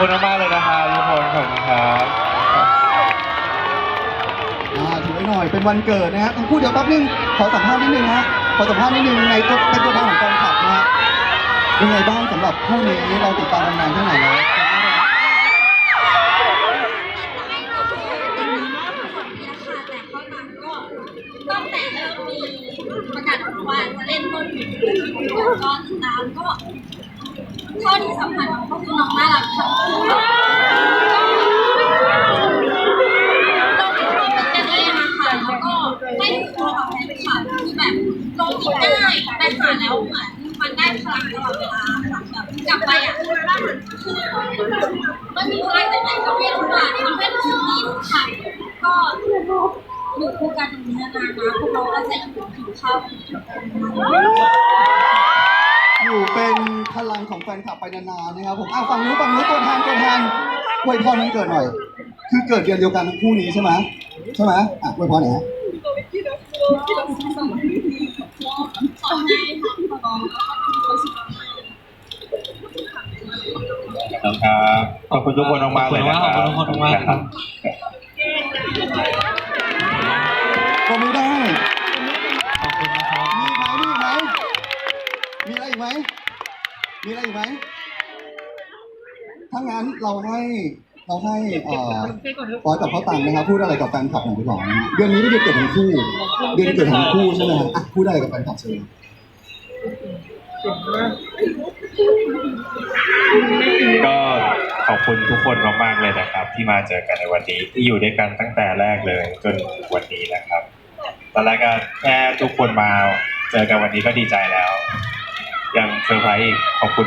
ขอบคุณมากๆเลยนะครับทุกคนขอบคุณครับอ่าถือไว้หน่อยเป็นวันเกิดนะฮะทั้งคู่เดี๋ยวแป๊บนึงขอสัมภาษณ์นิดนึงฮะขอสัมภาษณ์นิดนึงในตัวเป็นตัวแทนของกองขับนะฮะเป็นไงบ้างสำหรับคู่นี้เราติดตามกันนานแค่ไหนแล้วตั้งแต่เริ่มมีประกาศออกมาว่าจะเล่นต้นหนึ่งก็ติดตามก็ข้อที่สำคัญก็คือน้องน่ารักทั้งคู่เราเป็นคนเป็นกันเองอะค่ะแล้วก็ให้ทุกคนกับแฟนคลับที่แบบ ลงกินได้ไปหาแล้วเหมือนมันได้พลังตลอดเวลาแบบกลับไปอะมันมีพลังจากไหนก็ไม่รู้มาทำให้รู้สึกดีทุกครั้งก็อยู่คู่กันอย่างนี้นานๆนะพวกเราก็จะอยู่กินข้าวกันอยู่เป็นพลังของแฟนคลับไปนานๆนะครับผมอ้าวฝั่งนู้นฝั่งนู้นตัวแทนตัวแทนอวยพรวันเกิดหน่อย คือเกิดเดือนเดียวกันทั้งคู่นี้ใช่ไหมใช่ไหมอะอวยพรหน่อยฮะ ขอให้ทั้งน้องแล้วก็ทุก คนสุขภาพครับขอบคุณทุกคนมากๆเลยนะครับขอบคุณทุกคนมากๆครับ ก็ไม่ได้ ขอบคุณนะครับ มีอีกไหมมีอีกไหมมีอะไรอีกไหมมีอะไรอีกไหมถ้างั้นเราให้เราให้เอ่อฟอยกับเขาตังนะครับ พูดอะไรกับแฟนคลับของพี่หลองเดือนนี้ไม่เดือนเกิดทั้งคู่ เดือนเกิดทั้งคู่ใช่ไหมฮะอะพูดอะไรกับแฟนคลับเชิญ ก็ขอบคุณทุกคนมากๆเลยนะครับ ที่มาเจอกันในวันนี้ที่อยู่ด้วยกันตั้งแต่แรกเลยจนวันนี้นะครับตอนแรกก็แค่ทุกคนมาเจอกันวันนี้ก็ดีใจแล้ว ยังเซอร์ไพรส์อีกขอบคุณ